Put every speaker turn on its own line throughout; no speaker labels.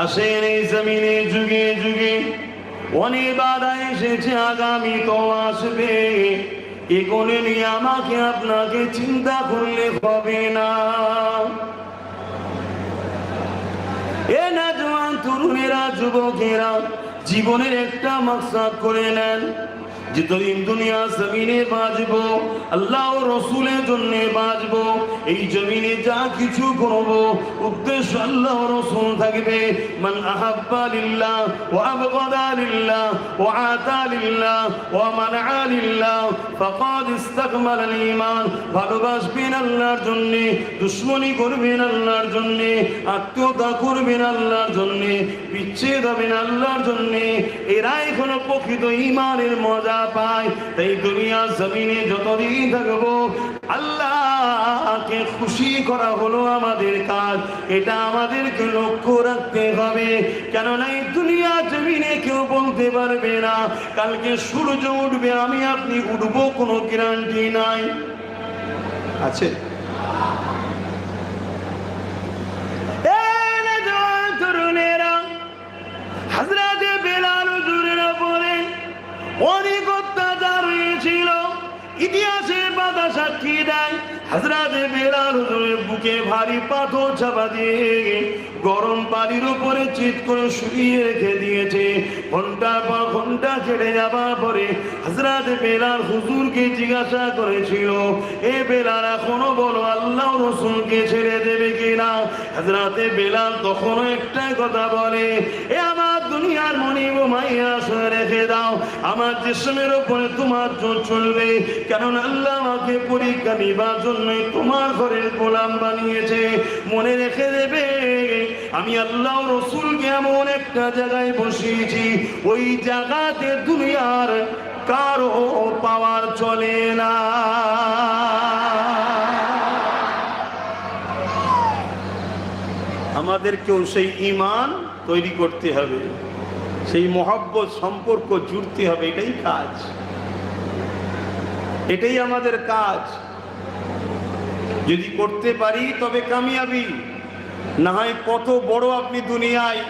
আসেন এই জমিনে যুগে যুগে। অনেক বাধা এসেছে আগামী তো আসবে। এগুলো নিয়ে আমাকে আপনাকে চিন্তা করলে হবে না। এ না জোয়ান তরুণেরা, যুবকেরা, জীবনের একটা মাকসাদ করে নেন। যতদিন দুনিয়া জমিনে বাঁচবো, আল্লাহ ও রসুলের জন্য বাঁচবো, এই জমিনে যা কিছু করব, উদ্দেশ্য আল্লাহ রসুল থাকবে। মান আহাব্বা লিল্লাহ, ওয়া আবগাদা লিল্লাহ, ওয়া আতা লিল্লাহ, ওয়া মানআ লিল্লাহ, ফাকাদ ইস্তাকমাল ঈমান। ভালোবাসবেন আল্লাহর জন্য, দুশ্মনী করবেন আল্লাহর জন্য, আত্মীয়তা করবেন আল্লাহর জন্য, বিচ্ছেদ হবেন আল্লাহর জন্য। এরা এখন প্রকৃত ঈমানের মজা। পায়, তাই দুনিয়া জমিনে যতদিন থাকব, আল্লাহকে খুশি করা হলো আমাদের কাজ। এটা আমাদেরকে লক্ষ্য রাখতে হবে। কেননা এই দুনিয়া জমিনে কেউ বলতে পারবে না, কালকে সূর্য উঠবে, আমি আপনি উঠবো, কোনো গ্যারান্টি নাই। আছে। অনেক অত্যাচার হয়েছিল ইতিহাসের পাতা সাক্ষী দেয়। হাজরাতে বুকে ভারী পাথর চাপা দিয়ে গরম পানির উপরে চিত করে শুকিয়ে রেখে দিয়েছে। ঘণ্টার পর ঘণ্টা কেটে যাবার পরে হাজরাতে বেলাল হুজুরকে জিজ্ঞাসা করেছিল, এ বেলাল, এখনও বলো আল্লাহ রসুলকে ছেড়ে দেবে কিনা? হাজরাতে বেলাল তখনও একটাই কথা বলে, এ আমার দুনিয়ার মনি ও মাইয়া সয়ে রেখে দাও। আমার জিসমের উপরে তোমার জোর চলবে। কেননা আল্লাহ আমাকে পরীক্ষা নিবার জন্যই তোমার ঘরের গোলাম বানিয়েছে। মনে রেখে দেবে, আমি আল্লাহ রসুলকে এমন একটা জায়গায় বসিয়েছি। ওই জায়গাতে দুনিয়ার কারও পাওয়ার চলে না। আমাদের কেউ সেই ইমান তৈরি করতে হবে। সেই মহব্বত, সম্পর্ক জুড়তে হবে, এটাই কাজ। এটাই আমাদের কাজ। যদি করতে পারি, তবে কামিয়াবি। না হয় কত বড় আপনি দুনিয়ায়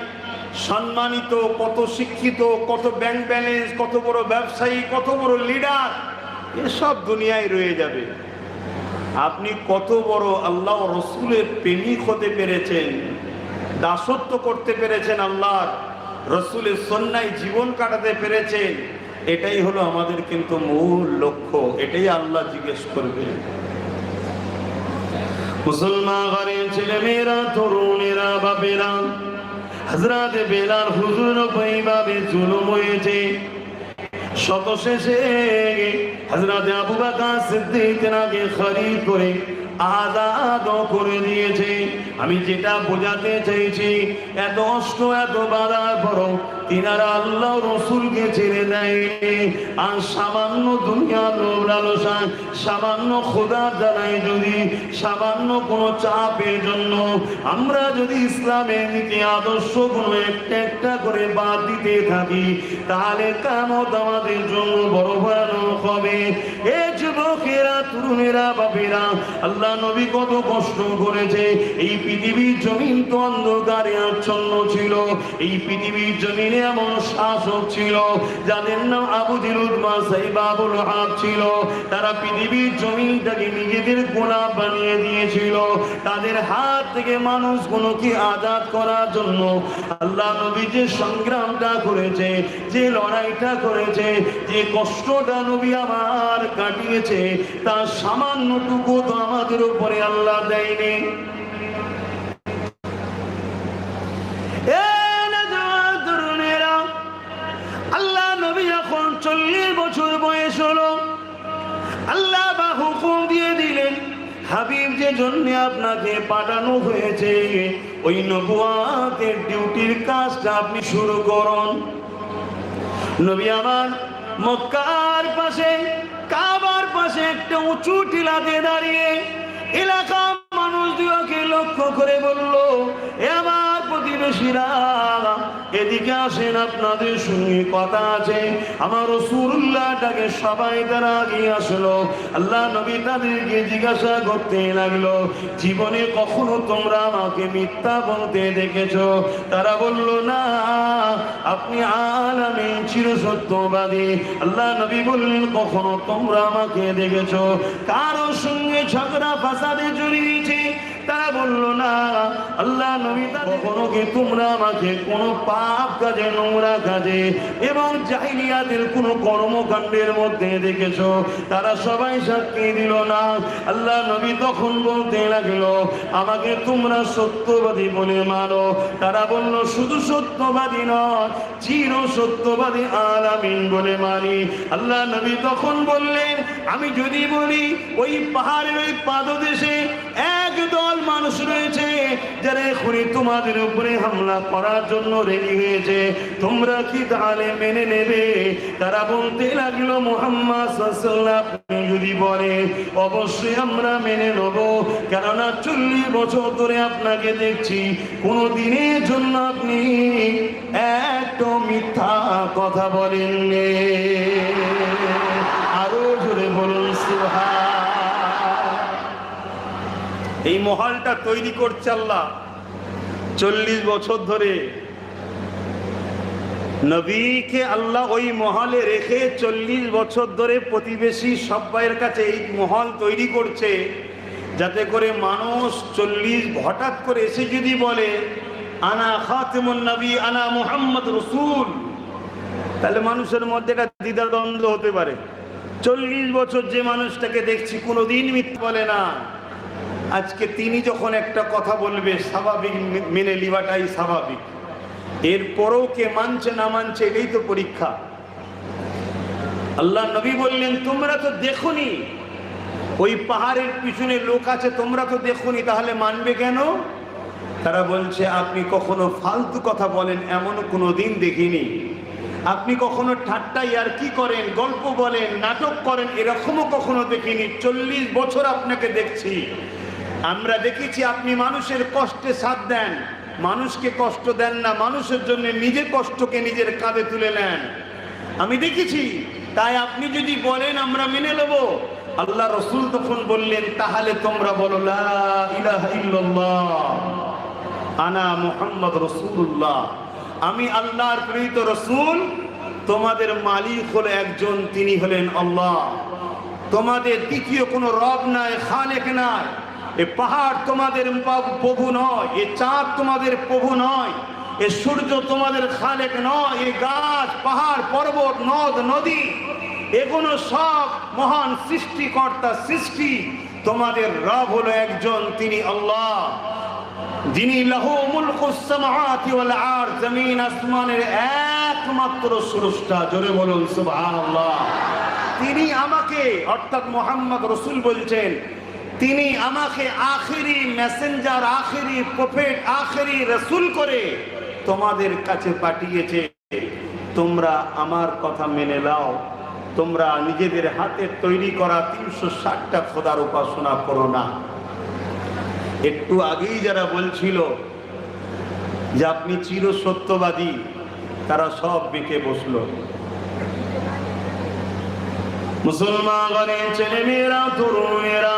সম্মানিত, কত শিক্ষিত, কত ব্যাংক ব্যালেন্স কত বড় ব্যবসায়ী, কত বড় লিডার এসব দুনিয়ায় রয়ে যাবে। আপনি কত বড় আল্লাহ রসুলের প্রেমিক হতে পেরেছেন। দাসত্ব করতে পেরেছেন আল্লাহর রসুলের সন্ন্যায় জীবন কাটাতে পেরেছেন। এটাই হলো আমাদের কিন্তু মূল লক্ষ্য, এটাই আল্লাহ জিজ্ঞেস করবে। মুসলমান ঘরের ছেলে মেয়েরা তরুণেরা, বাপেরা হাজরাতে বেলাল হুজুর ভাবে জুলুম হয়েছে। শত শেষে হজরত আবু বকর সিদ্দিক নাকে খরিদ করে করে দিয়েছে। আমি যেটা বোঝাতে চাইছি এত অষ্ট এত বাধার পর তিনারা আল্লাহ রসুলকে ছেড়ে দেয়। আর সামান্য সামান্য খোদার দ্বারাই যদি, সামান্য কোনো চাপের জন্য আমরা যদি ইসলামের নীতি আদর্শ কোনো একটা একটা করে বাদ দিতে থাকি, তাহলে কামত আমাদের জন্য বড় ভয়ানক হবে। এ যুবকেরা, তরুণেরা, বাপেরা, আল্লাহ নবী কত কষ্ট করেছে। এই পৃথিবীর জমিন তো অন্ধকারে আচ্ছন্ন ছিল। এই পৃথিবীর জমিনে এমন শাসক ছিল, যাদের নাম আবু দিরুদ্মা সাইবাবুল হাব ছিল। তারা পৃথিবীর জমিনটাকে নিজেদের গোলাপ বানিয়ে দিয়েছিল। তাদের হাত থেকে মানুষ গুলোকে আজাদ করার জন্য আল্লাহ নবী যে সংগ্রামটা করেছে, যে লড়াইটা করেছে, যে কষ্টটা নবী আমার কাটিয়েছে, তার সামান্যটুকু তো আমাদের উপরে আল্লাহ দেয়নি। হাবিব যে জন্য আপনাকে পাঠানো হয়েছে, ওই নবুয়াতের ডিউটির কাজটা আপনি শুরু করুন। নবী আমার মক্কার পাশে, কাবার পাশে একটা উঁচু টিলাতে দাঁড়িয়ে এলাকা মানুষ দুয়াকে লক্ষ্য করে বলল এ আমার প্রতিবেশীরা এদিকে আসেন আপনাদের সঙ্গে কথা আছে। আমার রসুল্লাহটাকে সবাই তারা আগিয়ে আসলো। আল্লাহ নবী তাদেরকে জিজ্ঞাসা করতে লাগল, জীবনে কখনো তোমরা আমাকে মিথ্যা বলতে দেখেছ? তারা বলল, না, আপনি আলামী চির সত্যবাদী আল্লাহ নবী বললেন, কখনো তোমরা আমাকে দেখেছ? কারও সঙ্গে ঝগড়া, ফাসাদে জড়িয়েছে বলল না। আল্লাহ নবী কখনো কি তোমরা আমাকে কোনো পাপ কাজে, নোংরা কাজে এবং জাহিলিয়াদের কোনো কর্মকাণ্ডের মধ্যে দেখেছ? তারা সবাই সাক্ষী দিল না। আল্লাহ নবী তখন বলতে লাগল, আমাকে তোমরা সত্যবাদী বলে মানো। তারা বলল, শুধু সত্যবাদী নয়, চির সত্যবাদী আলামিন বলে মানি। আল্লাহ নবী তখন বললেন, আমি যদি বলি, ওই পাহাড়ের ওই পাদদেশে একদল মানুষ রয়েছে, যারা এখনই তোমাদের উপরে হামলা করার জন্য রেডি হয়েছে। তোমরা কি তাহলে মেনে নেবে? তারা বলতে লাগল, মোহাম্মদ যদি বলে, অবশ্যই আমরা মেনে নেব। কেননা চল্লিশ বছর ধরে আপনাকে দেখছি কোনো দিনের জন্য আপনি একটা মিথ্যা কথা বলেননি। আরও জোরে বলুন, সুবহান
এই মহলটা তৈরি করছে আল্লাহ। চল্লিশ বছর ধরে নবীকে আল্লাহ ওই মহলে রেখে চল্লিশ বছর ধরে প্রতিবেশী সব্বাইয়ের কাছে এই মহল তৈরি করছে, যাতে করে মানুষ চল্লিশ হঠাৎ করে এসে যদি বলে, আনা খাতেমুন নবী, আনা মুহাম্মদ রসুল তাহলে মানুষের মধ্যে একটা দ্বিধাদ্বন্দ্ব হতে পারে। চল্লিশ বছর যে মানুষটাকে দেখছি কোনোদিন মিথ্যে বলে না। আজকে তিনি যখন একটা কথা বলবে, স্বাভাবিক মেনে লিবাটাই স্বাভাবিক। এরপরেও কে মানছে না মানছে, এটাই তো পরীক্ষা। আল্লাহ নবী বললেন, তোমরা তো দেখোনি। ওই পাহাড়ের পিছনে লোক আছে, তোমরা তো দেখোনি। তাহলে মানবে কেন? তারা বলছে, আপনি কখনো ফালতু কথা বলেন এমন কোনো দিন দেখিনি। আপনি কখনো ঠাট্টা আর কি করেন, গল্প বলেন, নাটক করেন, এরকমও কখনো দেখিনি। চল্লিশ বছর আপনাকে দেখছি। আমরা দেখেছি আপনি মানুষের কষ্টে সাথ দেন। মানুষকে কষ্ট দেন না, মানুষের জন্য নিজের কষ্টকে নিজের কাঁধে তুলে নেন। আমি দেখেছি, তাই আপনি যদি বলেন আমরা মেনে নেব। আল্লাহ রসুল তখন বললেন, তাহলে তোমরা বলো আনা মুহাম্মদ রসুল্লাহ আমি আল্লাহর প্রেরিত রসুল, তোমাদের মালিক হলো একজন, তিনি হলেন আল্লাহ। তোমাদের দ্বিতীয় কোনো রব নাই, খালেক নাই। এ পাহাড় তোমাদের প্রভু নয়, এ চাঁদ তোমাদের প্রভু নয়, এ সূর্য তোমাদের খালেক নয়, এ গাছ, পাহাড়, পর্বত, নদ, নদী, এগুলো সব মহান সৃষ্টিকর্তা সৃষ্টি, তোমাদের রব হলো একজন, তিনি আল্লাহ। যিনি আর জমিন আসমানের একমাত্র স্রষ্টা, জোরে বলুন সুবহানাল্লাহ। তিনি আমাকে, অর্থাৎ মোহাম্মদ রসুল বলছেন তিনি আমাকে আখেরি মেসেঞ্জার আখেরি প্রফেট আখেরি রসুল করে তোমাদের কাছে পাঠিয়েছে। তোমরা আমার কথা মেনে নাও। তোমরা নিজেদের হাতে তৈরি করা তিনশো ষাটটা খোদার উপাসনা করো না। একটু আগেই যারা বলছিল যে আপনি চির সত্যবাদী তারা সব বেঁকে বসল।
মুসলমান ছেলে মেয়েরা তরুণেরা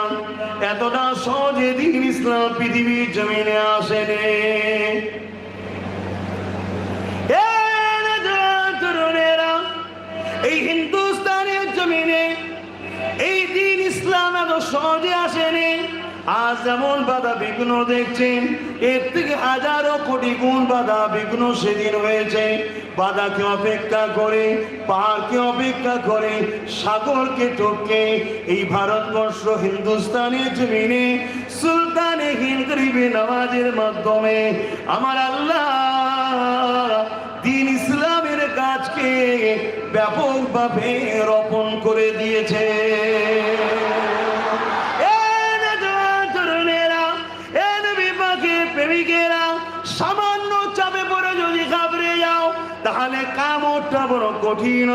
এতটা সহজে দিন ইসলাম পৃথিবীর জমিনে আসেনি। তরুণেরা এই হিন্দুস্তানের জমিনে এই দিন ইসলাম এত সহজে আসেনি। আজ যেমন বাধা বিঘ্ন দেখছেন, এর থেকে হাজারো কোটি গুণ বাধা বিঘ্ন সেদিন হয়েছে। বাধাকে অপেক্ষা করে পাহাড়কে অপেক্ষা করে সাগরকে টপকে এই ভারতবর্ষ হিন্দুস্তানের জমিনে, সুলতানে হিন্দ নামাজের মাধ্যমে। আমার আল্লাহ দিন ইসলামের কাজকে ব্যাপকভাবে রোপণ করে দিয়েছে। তাহলে কামড়টা বড় কঠিন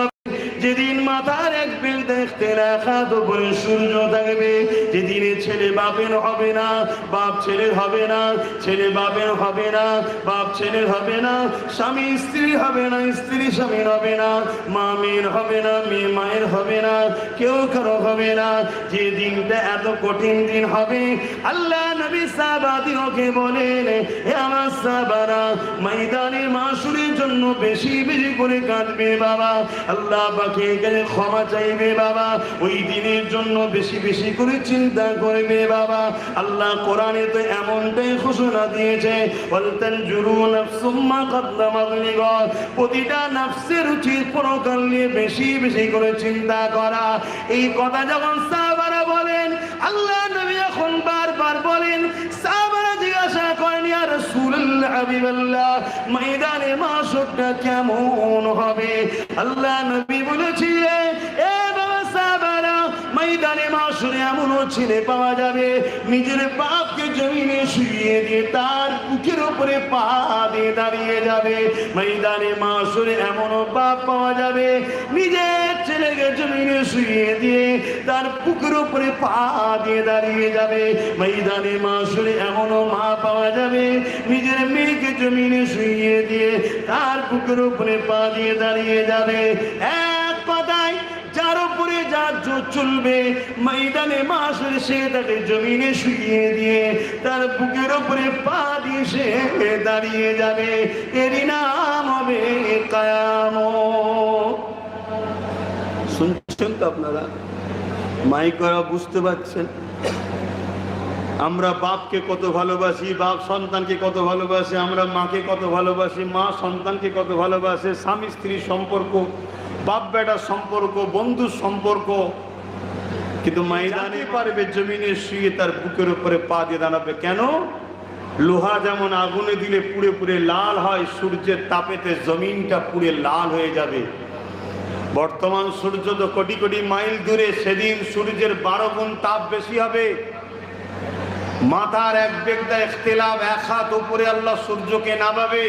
যেদিন মাথার এক বেল দেখতে রাখা উপরে সূর্য থাকবে যেদিনে ছেলে বাপের হবে না, বাপ ছেলের হবে না, ছেলে বাপের হবে না, বাপ ছেলের হবে না, স্বামী স্ত্রী হবে না, স্ত্রী স্বামীর হবে না, মা মেয়ের হবে না, মেয়ে মায়ের হবে না, কেউ কারও হবে না। যে দিনটা এত কঠিন দিন হবে, আল্লাহ নবী সাহাবাদিওকে বলেন, হে আমার সাহাবারা, ময়দানে মাসুরের জন্য বেশি বেশি করে কাঁদবে বাবা। আল্লাহ পাকে এখানে ক্ষমা চাইবে বাবা। ওই দিনের জন্য বেশি বেশি করে চিন্তা করবে বাবা। আল্লাহ কোরআনে তো এমনটাই ঘোষণা দিয়েছে, বলতেন, জুরু নাফসুম্মা কদ্দামাত প্রতিটা নাফসের উচিত পরকাল নিয়ে বেশি বেশি করে চিন্তা করা। এই কথা যখন সাহাবারা বলেন, আল্লাহ নবী এখন বারবার ময়দানে কেমন হবে? আল্লাহ নবী ময়দানে মাসুরে ছেলে পাওয়া যাবে, নিজের বাপকে জমিনে শুয়ে দিয়ে তার বুকের উপরে পা দিয়ে দাঁড়িয়ে যাবে। ময়দানে মাসুরে এমনও বাপ পাওয়া যাবে, নিজের জমিনে শুয়ে দিয়ে তার বুকের উপরে পা দিয়ে দাঁড়িয়ে যাবে। ময়দানে মাসুরে এমনও মা পাওয়া যাবে। নিজের মেয়েকে জমিনে শুয়ে দিয়ে তার বুকের উপরে পা দিয়ে দাঁড়িয়ে যাবে। এক যার উপরে যার জোর চলবে, ময়দানে মাসের সে তাকে জমিনে শুইয়ে দিয়ে তার বুকের উপরে পা দিয়ে সে দাঁড়িয়ে যাবে। এরই নাম হবে কায়াম শুনছেন তো আপনারা? মাইকরা বুঝতে পারছেন। আমরা বাপকে কত ভালোবাসি বাপ সন্তানকে কত ভালোবাসে আমরা মাকে কত ভালোবাসি মা সন্তানকে কত ভালোবাসে স্বামী স্ত্রীর সম্পর্ক বাপ বেটার সম্পর্ক বন্ধুর সম্পর্ক। কিন্তু ময়দানে পারবে। জমিনে শুয়ে তার বুকের উপরে পা দিয়ে দাঁড়াবে। কেন? লোহা যেমন আগুনে দিলে পুড়ে পুড়ে লাল হয় সূর্যের তাপেতে জমিনটা পুড়ে লাল হয়ে যাবে। বর্তমান সূর্য তো কোটি কোটি মাইল দূরে, সেদিন সূর্যের বারো গুণ তাপ বেশি হবে। মাথার এক বেগদা ইখতিলাফ এক হাত উপরে আল্লাহ সূর্যকে নামাবে।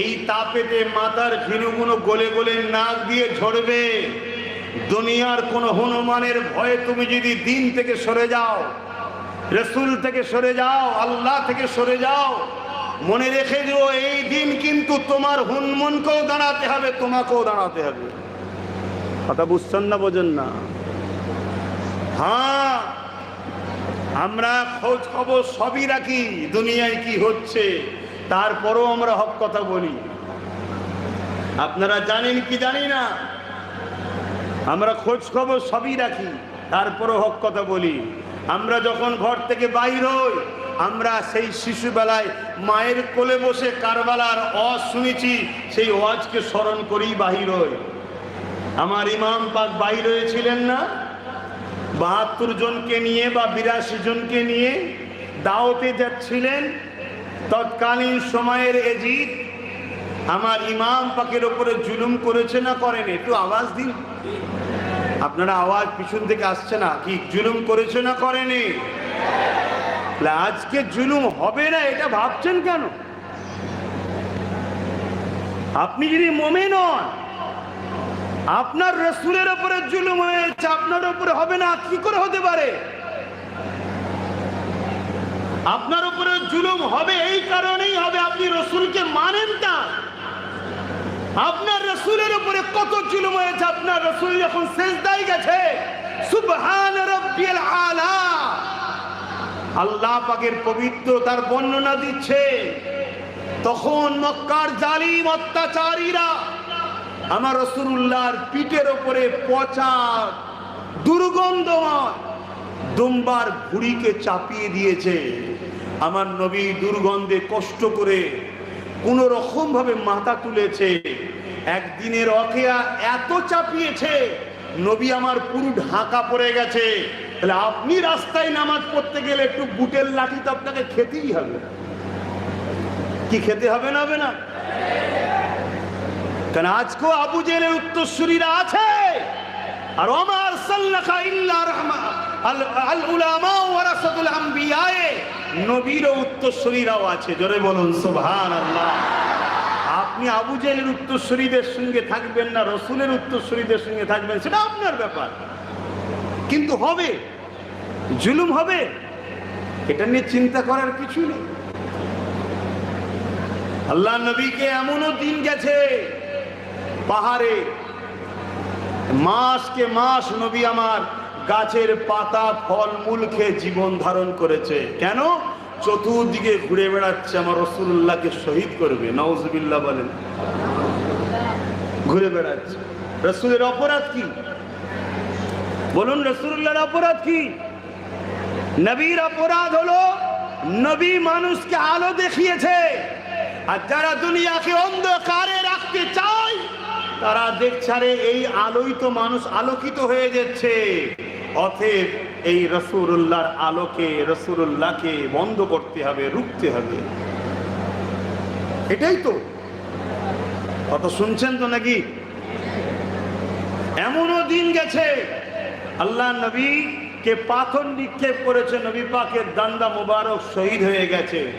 এই তাপেতে মাথার ঘিনুগুলো গলে গলে নাক দিয়ে ঝরবে। দুনিয়ার কোন হনুমানের ভয়ে তুমি যদি দিন থেকে সরে যাও, রসুল থেকে সরে যাও, আল্লাহ থেকে সরে যাও, মনে রেখে দিও, এই দিন কিন্তু তোমার হুনমনকেও দাঁড়াতে হবে, তোমাকেও দাঁড়াতে হবে। কথা বুঝছেন না, বোঝেন না? হ্যাঁ আমরা খোঁজ খবর সবই রাখি, দুনিয়ায় কি হচ্ছে, তারপরও আমরা হক কথা বলি। আপনারা জানেন কি জানি না? আমরা খোঁজ খবর সবই রাখি, তারপরও হক কথা বলি। আমরা যখন ঘর থেকে বাইর হই, আমরা সেই শিশুবেলায় মায়ের কোলে বসে কারবালার অজ শুনেছি, সেই অজকে স্মরণ করেই বাহির হই। আমার ইমাম পাক বাইর হয়েছিলেন না? বাহাত্তর জনকে নিয়ে বা বিরাশি জনকে নিয়ে দাওতে যাচ্ছিলেন। তৎকালীন সময়ের এজিদ আমার ইমাম পাকের ওপরে জুলুম করেছে না করেন? একটু আওয়াজ দিন। আপনারা আওয়াজ পিছন থেকে আসছে না? কি, জুলুম করেছে না করেনি? আজকে জুলুম হবে না, এটা ভাবছেন কেন? আপনি যদি মোমে নন আপনার রসুলের উপরে জুলুম হয়েছে, আপনার উপরে হবে না, কি করে হতে পারে? আপনার উপরে জুলুম হবে, এই কারণেই হবে আপনি রসুলকে মানেন না। আপনার রসুলের উপরে কত জুলুম হয়েছে, আপনার রসুল যখন শেষ দায় গেছে, সুবহান রব্বিল আলা। আল্লাহ পাকের পবিত্র তার বর্ণনা দিচ্ছে, তখন মক্কার জালিম অত্যাচারীরা আমার রসুল্লাহর পিঠের ওপরে পচা দুর্গন্ধময় দুম্বার ভুড়িকে চাপিয়ে দিয়েছে। আমার নবী দুর্গন্ধে কষ্ট করে কোন রকম ভাবে মাথা তুলেছে। একদিনের অকেয়া এত চাপিয়েছে, নবী আমার পুরো ঢাকা পড়ে গেছে। তাহলে আপনি রাস্তায় নামাজ পড়তে গেলে একটু বুটের লাঠি তো আপনাকে খেতেই হবে। কি খেতে হবে না হবে না? কারণ আজকেও আবু জেলের উত্তরসূরিরা আছে? আর ওমার সাল্লাখা ইল্লা রহমা আল আল উলামা ওয়ারাসাতুল আম্বিয়ায়ে। নবীর উত্তরসূরিরাও আছে। জোরে বলুন, সুবহানাল্লাহ।
আপনি আবু জেলের উত্তরসূরিদের সঙ্গে থাকবেন না, রসুলের উত্তরসূরিদের সঙ্গে থাকবেন, সেটা আপনার ব্যাপার। কিন্তু হবে? জুলুম হবে? এটা নিয়ে চিন্তা করার কিছু নেই। আল্লাহ নবীকে এমনও দিন গেছে পাহাড়ে। মাসকে মাস নবী আমার গাছের পাতা, ফল, মূল খেয়ে জীবন ধারণ করেছে। কেন? চতুর্দিকে ঘুরে বেড়াচ্ছে আমার রসুল্লাহকে শহীদ করবে। নওয়াজবিল্লাহ বলেন। ঘুরে বেড়াচ্ছে। রসুলের অপরাধ কি? বলুন রসুল্লাহর অপরাধ কি? নবীর অপরাধ হলো নবী মানুষকে আলো দেখিয়েছে। আর যারা দুনিয়াকে অন্ধকারে তারা দেখছে এই আলোই তো মানুষ আলোকিত হয়ে যাচ্ছে। অতএব এই রসুল্লাহর আলোকে রসুল্লাহকে বন্ধ করতে হবে, রুখতে হবে। এটাই তো। কত শুনছেন তো নাকি? এমনও দিন গেছে, আল্লাহ নবী কে পাথর নিক্ষেপ করেছে, নবী পাকের দান্দা মুবারক শহীদ হয়ে গেছে,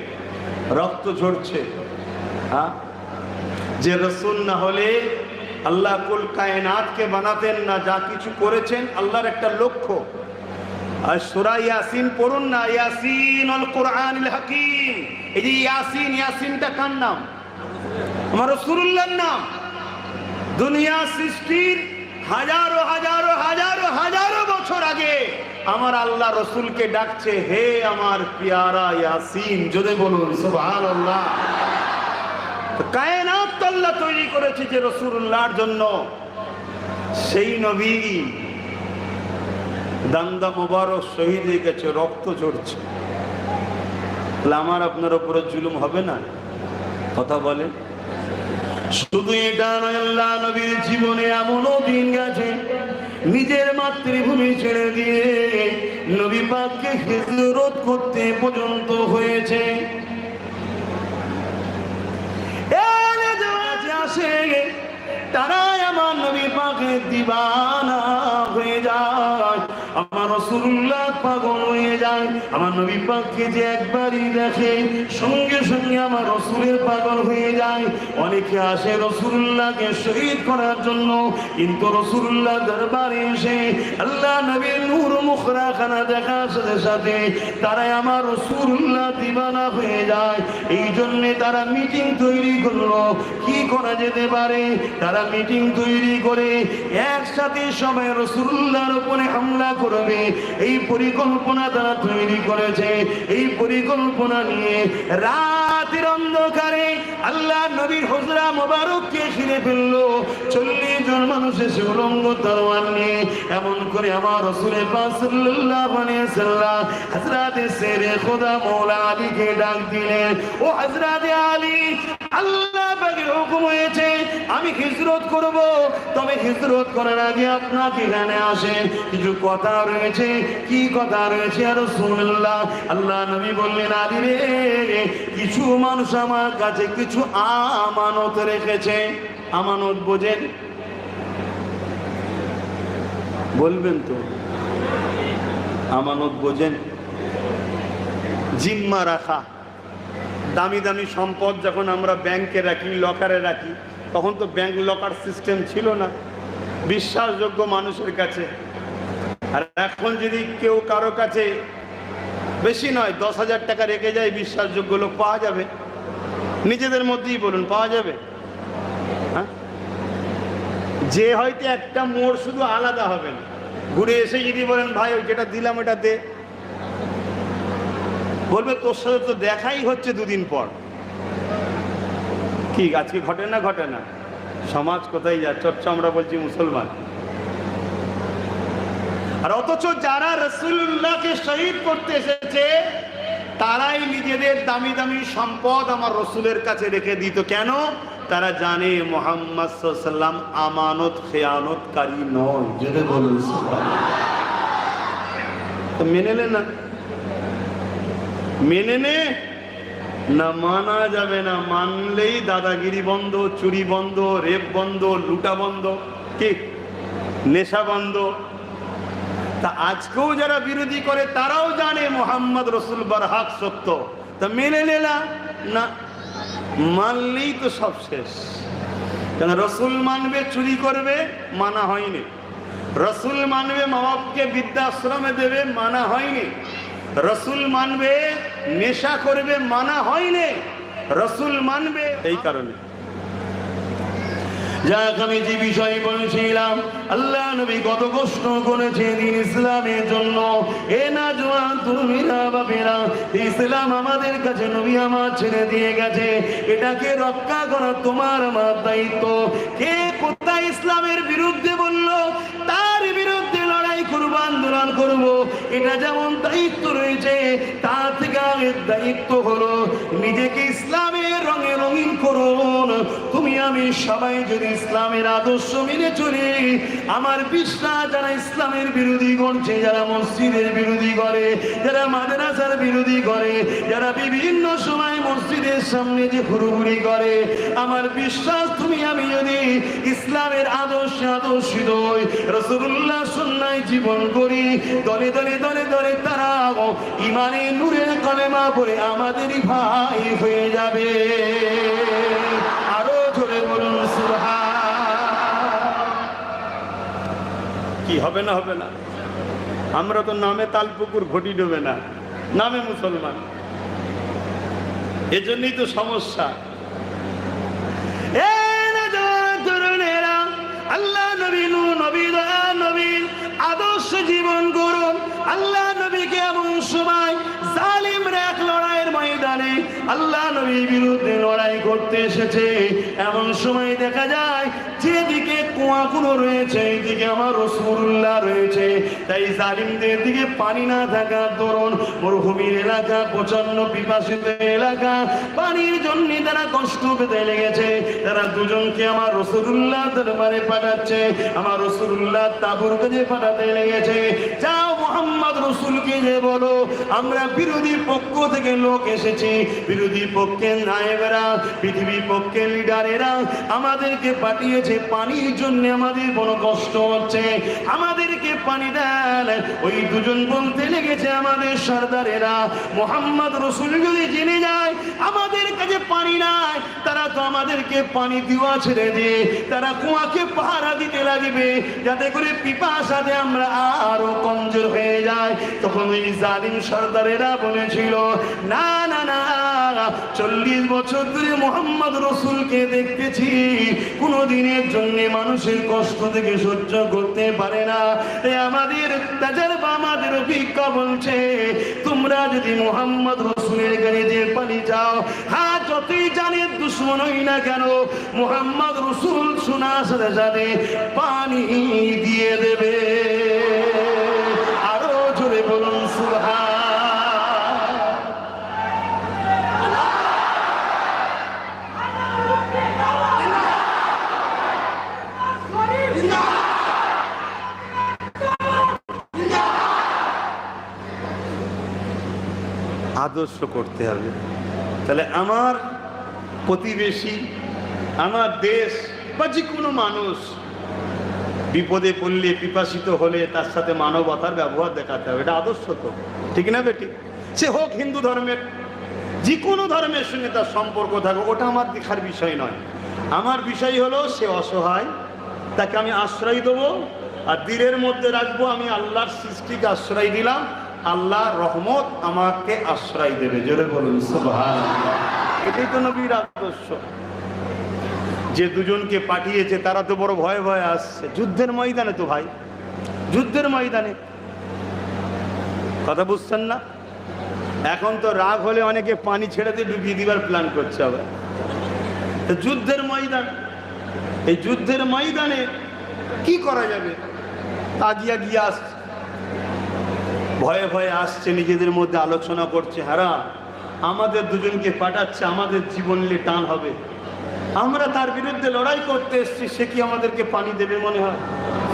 রক্ত ঝরছে। হ্যাঁ? যে রসুল না হলে আল্লাহ কুল কায়নাতকে বানাতেন না, যা কিছু করেছেন আল্লাহর একটা লক্ষ্য। আর সুরা ইয়াসিন পড়ুন না ইয়াসিন আল কোরআন হাকিম। এই যে ইয়াসিন, ইয়াসিনটা কার নাম? আমার রসুল্লাহর নাম। দুনিয়া সৃষ্টির হাজারো হাজারো হাজারো হাজারো বছর আগে আমার আল্লাহ রসুলকে ডাকছে, হে আমার পিয়ারা ইয়াসিন যদি বলুন, সুবহানাল্লাহ। তো কায়নাত তৈরি করেছে যে রসুল্লাহর জন্য। সেই নবী দান্দা মোবারক শহীদ হয়ে গেছে রক্ত ঝরছে। আমার আপনার উপরে জুলুম হবে না? কথা বলে
শুধু এটা আল্লাহ নবীর জীবনে এমনও দিন গেছে, নিজের মাতৃভূমি ছেড়ে দিয়ে নবী পাককে হিজরত করতে পর্যন্ত হয়েছে। পাকের যায় আমার নবী পাককে যে একবারই দেখে, সঙ্গে সঙ্গে আমার রসুলের পাগল হয়ে যায়। অনেকে আসে রসুল্লাহকে শহীদ করার জন্য, কিন্তু রসুল্লাহ দরবারে এসে আল্লাহ নবীর নূর মুখরাখানা দেখার সাথে সাথে তারাই আমার রসুল্লাহ দিবানা হয়ে যায়। এই জন্যে তারা মিটিং তৈরি করল। কি করা যেতে পারে? তারা মিটিং তৈরি করে একসাথে সবাই রসুল্লাহর উপরে হামলা করবে। এই পরিকল্পনা তারা তৈরি করেছে। এই পরিকল্পনা নিয়ে রাতের অন্ধকারে আল্লাহ নবীর হজরা মোবারককে ঘিরে ফেলল। চল্লিশ জন মানুষ এসে উলঙ্গ তরোয়ার নিয়ে এমন করে আমার রসুলের পাশ সাল্লাল্লাহু আলাইহি সাল্লাম হযরতে সেরে খোদা মৌলা আলীকে ডাক দিলেন, ও হযরতে আলী আল্লাহ পাকের হুকুম হয়েছে, আমি হিজরত করব। তবে হিজরত করার আগে আপনাকে এখানে আসেন। কিছু কথা রয়েছে, কি কথা রয়েছে আর রাসূলুল্লাহ? আল্লাহ নবী বললেন আলী রে, কিছু মানুষ আমার কাছে কিছু আমানত রেখেছে। আমানত বোঝেন? বলবেন তো। আমানত বোঝেন?
জিম্মা রাখা। দামি দামি সম্পদ যখন আমরা ব্যাংকে রাখি, লকারে রাখি, তখন তো ব্যাংক লকার সিস্টেম ছিল না। বিশ্বাসযোগ্য মানুষের কাছে। আর এখন যদি কেউ কারও কাছে বেশি নয়, দশ হাজার টাকা রেখে যায়, বিশ্বাসযোগ্য লোক পাওয়া যাবে। নিজেদের মধ্যেই বলুন, পাওয়া যাবে? হ্যাঁ? যে হয়তো একটা মোড় শুধু আলাদা হবে ঘুরে এসে যদি বলেন, ভাই যেটা দিলাম এটা দে। বলবে তোর সাথে তো দেখাই হচ্ছে দুদিন পর। কি আজকে ঘটে না ঘটে না? সমাজ কোথায় যাচ্ছে হচ্ছে আমরা বলছি মুসলমান। আর অথচ যারা রসুল্লাহকে শহীদ করতে এসেছে তারাই নিজেদের দামি দামি সম্পদ আমার রসুলের কাছে রেখে দিত। কেন? তারা জানে মোহাম্মদ সাল্লাম আমানত খেয়ানতকারী নয়।
যেটা বলুন
তো মেনে নে না। মেনে নে। না মানা যাবে না, মানলেই দাদাগিরি বন্ধ, চুরি বন্ধ, রেপ বন্ধ, লুটা বন্ধ, কি? নেশা বন্ধ। তা আজকেও যারা বিরোধী করে, তারাও জানে মোহাম্মদ রসুল বারহাক সত্য। তা মেনে নে না না, মানলেই তো সব শেষ। কেন রসুল মানবে, চুরি করবে, মানা হয়নি। রসুল মানবে, মা বাপকে বৃদ্ধাশ্রমে দেবে, মানা হয়নি। রসুল মানবে নেশা করবে মানা হয়নি। রসুল মানবে। এই কারণে।
যাক আমি যে বিষয় বলছিলাম আল্লাহ নবী কত কষ্ট ইসলামের জন্য। এ না না বাপেরা ইসলাম আমাদের কাছে নবী আমার ছেড়ে দিয়ে গেছে। এটাকে রক্ষা করা তোমার আমার দায়িত্ব। কে কোথায় ইসলামের বিরুদ্ধে বলল লড়াই করব আন্দোলন করব। এটা যেমন দায়িত্ব রয়েছে, তার থেকে আগের দায়িত্ব হলো নিজেকে ইসলামের রঙে রঙিন করুন। তুমি আমি সবাই যদি ইসলামের আদর্শ মেনে চলি, আমার বিশ্বাস যারা ইসলামের বিরোধী করছে যারা মসজিদের বিরোধী করে, যারা মাদ্রাসার বিরোধী করে, যারা বিভিন্ন সময় মসজিদের সামনে যে ঘুরুঘুরি করে, আমার বিশ্বাস তুমি আমি যদি ইসলামের আদর্শে আদর্শিত হই রসুল্লাহ সন্ন্যায় জীবন করি। দলে দলে দলে দলে তারা ইমানে নূরের কলেমা পড়ে আমাদেরই ভাই হয়ে যাবে। আরও জোরে বলুন
কি হবে না হবে না? আমরা তো নামে তালপুকুর ঘটি ডোবে না, নামে মুসলমান। এজন্যই তো সমস্যা।
আল্লাহ নবী নূ নবী দয়া, নবী আদর্শ জীবন করুন আল্লাহ নবীকে এমন সময় জালিমরা এক লড়াইয়ের ময়দানে আল্লাহ নবীর বিরুদ্ধে লড়াই করতে এসেছে। এমন সময় দেখা যায় যেদিকে কুয়াগুলো রয়েছে এইদিকে আমার রসুল্লাহ রয়েছে। তাই জালিমদের দিকে পানি না থাকার দরুন মরুভূমির এলাকা প্রচণ্ড বিপাসিত এলাকা। পানির জন্য তারা কষ্ট পেতে লেগেছে। তারা দুজনকে আমার রসুল্লাহ দরবারে পাঠাচ্ছে, আমার রসুল্লাহ তাবুর কাছে পাঠাতে লেগেছে। যাও মোহাম্মদ রসুলকে যে বলো, আমরা বিরোধী পক্ষ থেকে লোক এসেছি। বিরোধী পক্ষের নায়েবেরা পৃথিবীর পক্ষের লিডারেরা আমাদেরকে পাঠিয়েছে, পানির জন্য আমাদের বড় কষ্ট হচ্ছে। আমাদেরকে পানি দেন। ওই দুজন বলতে লেগেছে আমাদের সর্দারেরা। মোহাম্মদ রসুল যদি জেনে যায়, আমাদের কাছে পানি নাই, তারা তো আমাদেরকে পানি দেওয়া ছেড়ে দিয়ে, তারা কুয়াকে পাহারা দিতে লাগবে। যাতে করে পিপাসাতে আমরা আরও কমজোর হয়ে যায়। তখন ওই জালিম সর্দারেরা বলেছিল, না না না, চল্লিশ বছর ধরে মোহাম্মদ রসুলকে দেখতেছি। কোনো দিনের জন্য মানুষের কষ্ট থেকে সহ্য করতে পারে না। আমাদের তাজার আমাদের অভিজ্ঞা বলছে, তোমরা যদি মোহাম্মদ রসুলের গাড়ি যে পানি যাও হ্যাঁ যতই জানে দুশ্মন হই না কেন, মোহাম্মদ রসুল শোনার সাথে সাথে পানি দিয়ে দেবে।
আদর্শ করতে হবে। তাহলে আমার প্রতিবেশী, আমার দেশ বা যে কোনো মানুষ বিপদে পড়লে, পিপাসিত হলে তার সাথে মানবতার ব্যবহার দেখাতে হবে। এটা আদর্শ তো। ঠিক না বেটি? সে হোক হিন্দু ধর্মের যে কোনো ধর্মের সঙ্গে তার সম্পর্ক থাকুক, ওটা আমার দেখার বিষয় নয়। আমার বিষয় হলো সে অসহায়, তাকে আমি আশ্রয় দেবো, আর দিনের মধ্যে রাখব, আমি আল্লাহর সৃষ্টিকে আশ্রয় দিলাম আল্লাহ রহমত আমাকে আশ্রয় দেবে। জোরে বলুন। এটাই তো নবীর আদর্শ। যে দুজনকে পাঠিয়েছে, তারা তো বড় ভয়ে ভয়ে আসছে। যুদ্ধের ময়দানে তো ভাই, যুদ্ধের ময়দানে। কথা বুঝছেন না? এখন তো রাগ হলে অনেকে পানি ছেড়ে দিয়ে ডুবিয়ে দিবার প্ল্যান করছে আবার। যুদ্ধের ময়দান, এই যুদ্ধের ময়দানে কি করা যাবে? আগিয়া গিয়ে আসছে। ভয়ে ভয়ে আসছে নিজেদের মধ্যে আলোচনা করছে হারা আমাদের দুজনকে পাঠাচ্ছে আমাদের জীবন নিয়ে টান হবে আমরা তার বিরুদ্ধে লড়াই করতে এসেছি সে কি আমাদেরকে পানি দেবে মনে হয়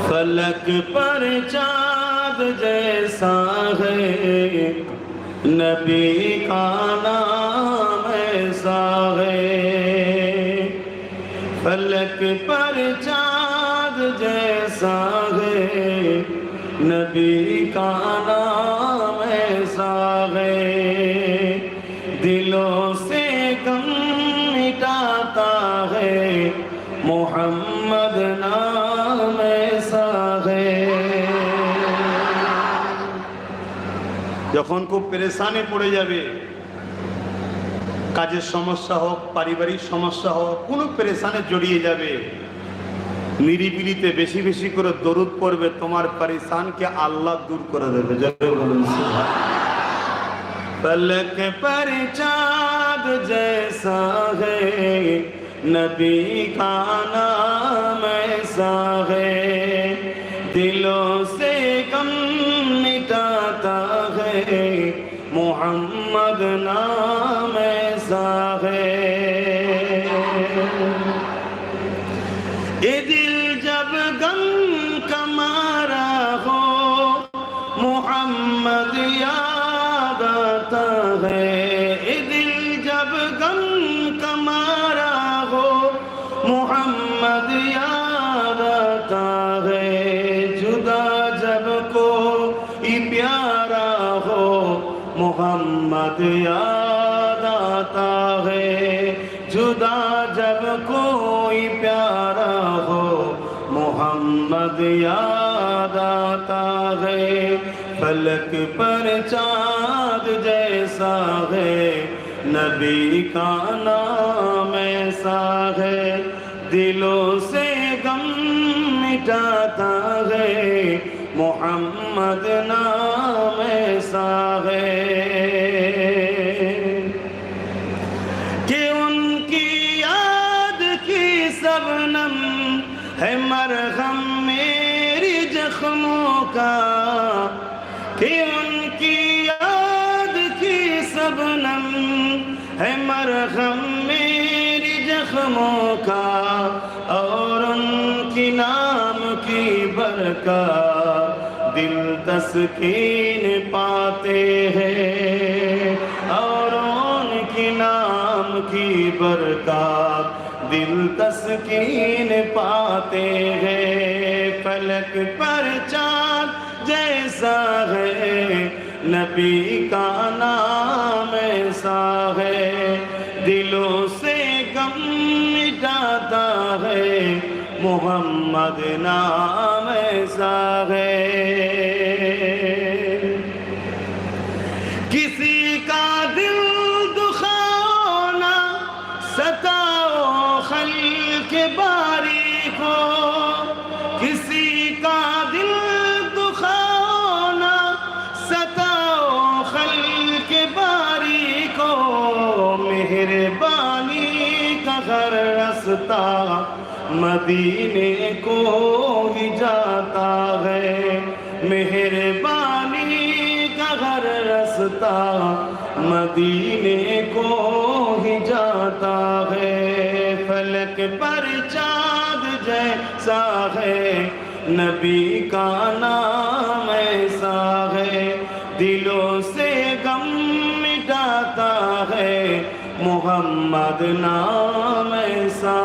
फलक पर चाँद जैसा है नबी का नाम ऐसा है फलक पर चाँद जैसा है نبی کا نام ایسا ہے دلوں سے غم مٹاتا ہے محمد نام ایسا ہے
যখন খুব পেরেসানে পড়ে যাবে, কাজের সমস্যা হোক, পারিবারিক সমস্যা হোক, কোনো পেরেসানে জড়িয়ে যাবে নিরিবিলিতে বেশি বেশি করে দরুদ পড়বে তোমার পরেশানকে আল্লাহ দূর করে দেবে জয় বলুন সুবহান।
पलक पर चाँद जैसा है नबी का नाम ऐसा है दिलों से गम मिटाता है मोहम्मद नाम ऐसा है خدا جب کو ہی پیارا ہو، محمد یاد آتا ہے۔ جدا جب کوئی پیارا ہو، محمد یاد آتا ہے۔ فلک پر چاند جیسا ہے، نبی کا نام ایسا ہے۔ دلوں سے मिटाता है मोहम्मद नाम ऐसा है कि उनकी याद की सबनम है मरहम मेरी जख्मों का कि उनकी याद की सबनम है मरहम मेरी जख्मों का और उनकी नाम کا دل تسکین پاتے ہیں اور ان کی نام کی برکات دل تسکین پاتے ہیں۔ فلک پر چاند جیسا ہے، نبی کا نام ایسا ہے۔ دلوں سے غم مٹاتا ہے محمد نام ساغے۔ کسی کا دل دخانا ستاؤ خلق کے باری کو کسی کا دل دخانا ستاؤ خلق کے باری کو مہربانی کا گھر رستا مدینے کو ہی جاتا ہے۔ مہربانی کا گھر رستا مدینے کو ہی جاتا ہے۔ فلک پر چاند جیسا ہے، نبی کا نام ایسا ہے۔ دلوں سے غم مٹاتا ہے، محمد نام ایسا